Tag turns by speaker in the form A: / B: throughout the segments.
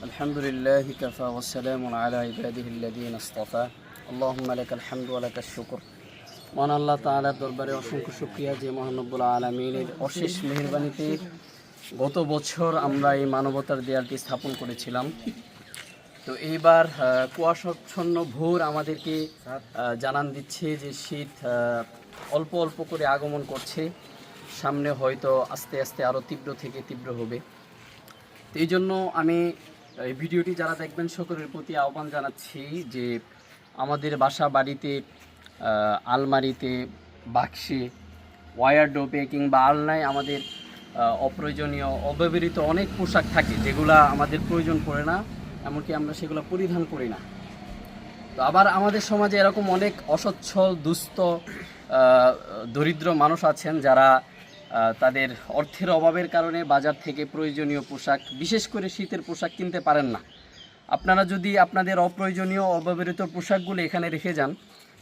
A: الحمد لله كفى والسلام على عباده الذين اصطفى اللهم لك الحمد ولك الشكر মহান আল্লাহ তাআলার দরবারে অসংখ্য শুকরিয়া যে মহানব্বুল আলমিনের অশেষ মেহেরবানিতে গত বছর আমরা এই মানবতার দেয়ালটি স্থাপন করেছিলাম তো এইবার আহ, কুয়াশাচ্ছন্ন ভোর আমাদেরকে আহ, জানান দিচ্ছে যে শীত আহ, অল্প অল্প করে আগমন করছে সামনে হয়তো আস্তে আস্তে আরও তীব্র থেকে তীব্র হবে তো এই জন্য আমি এই ভিডিওটি যারা দেখবেন সকলের প্রতি আহ্বান জানাচ্ছি যে আমাদের বাসা বাড়িতে আলমারিতে, বাক্সে ওয়ারডোপে কিংবা আলনায় আমাদের অপ্রয়োজনীয়, অব্যবহৃত অনেক পোশাক থাকে যেগুলা আমাদের প্রয়োজন পড়ে না, এমনকি আমরা সেগুলো পরিধান করি না। তো আবার আমাদের সমাজে এরকম অনেক অসচ্ছল, দুস্থ দরিদ্র মানুষ আছেন যারা তাদের অর্থের অভাবের কারণে বাজার থেকে প্রয়োজনীয় পোশাক, বিশেষ করে শীতের পোশাক কিনতে পারেন না। আপনারা যদি আপনাদের অপ্রয়োজনীয় অব্যবহৃত পোশাকগুলো এখানে রেখে যান,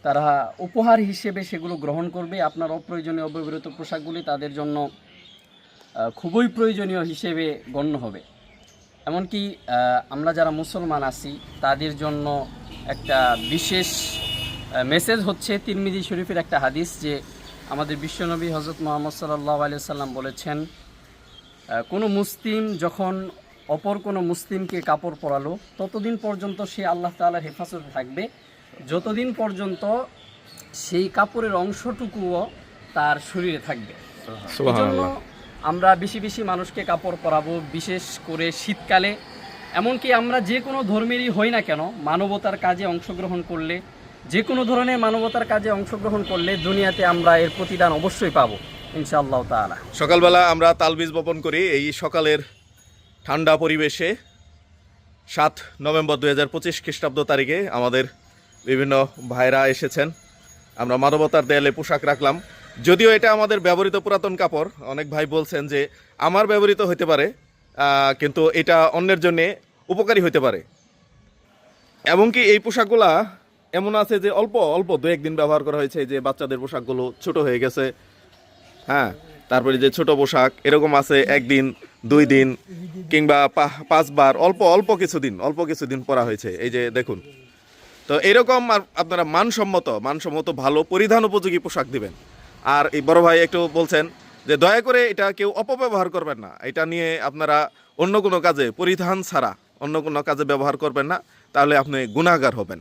A: তারা উপহার হিসেবে সেগুলো গ্রহণ করবে। আপনার অপ্রয়োজনীয় অব্যবহৃত পোশাকগুলি তাদের জন্য খুবই প্রয়োজনীয় হিসেবে গণ্য হবে। এমনকি আমরা যারা মুসলমান আছি, তাদের জন্য একটা বিশেষ মেসেজ হচ্ছে তিরমিজি শরীফের একটা হাদিস যে আমাদের বিশ্বনবী হজরত মোহাম্মদ সাল্লাহ আলিয়া সাল্লাম বলেছেন কোনো মুসলিম যখন অপর কোনো মুসলিমকে কাপড় পরালো ততদিন পর্যন্ত সে আল্লাহ তাআলার হেফাজতে থাকবে। যতদিন পর্যন্ত সেই কাপড়ের অংশটুকুও তার শরীরে থাকবে। জন্য আমরা বেশি বেশি মানুষকে কাপড় পরাবো বিশেষ করে শীতকালে। এমনকি আমরা যে কোনো ধর্মেরই হই না কেন মানবতার কাজে অংশগ্রহণ করলে যে কোনো ধরনের মানবতার কাজে অংশগ্রহণ করলে দুনিয়াতে আমরা এর প্রতিদান অবশ্যই পাবো, ইনশাআল্লাহ তাআলা।
B: সকালবেলা আমরা তালবীজ বপন করি। এই সকালের ঠান্ডা পরিবেশে সাত নভেম্বর দুই হাজার পঁচিশ খ্রিস্টাব্দ তারিখে আমাদের বিভিন্ন ভাইরা এসেছেন। আমরা মানবতার দেয়ালে পোশাক রাখলাম। যদিও এটা আমাদের ব্যবহৃত পুরাতন কাপড়। অনেক ভাই বলছেন যে, আমার ব্যবহৃত হতে পারে কিন্তু এটা অন্যের জন্যে উপকারী হতে পারে। এমনকি এই পোশাকগুলা এমন আছে যে অল্প অল্প দু একদিন ব্যবহার করা হয়েছে যে বাচ্চাদের পোশাকগুলো ছোট হয়ে গেছে। হ্যাঁ তারপরে যে ছোট পোশাক, এরকম আছে একদিন, দুই দিন, কিংবা পাঁচবার, অল্প অল্প কিছুদিন অল্প কিছুদিন পরা হয়েছে। এই যে দেখুন। তো এরকম আপনারা মানসম্মত মানসম্মত ভালো পরিধান উপযোগী পোশাক দিবেন। আর এই বড় ভাই একটু বলছেন যে, দয়া করে এটা কেউ অপব্যবহার করবেন না। এটা নিয়ে আপনারা অন্য কোনো কাজে, পরিধান ছাড়া অন্য কোনো কাজে ব্যবহার করবেন না। তাহলে আপনি গুণাগার হবেন।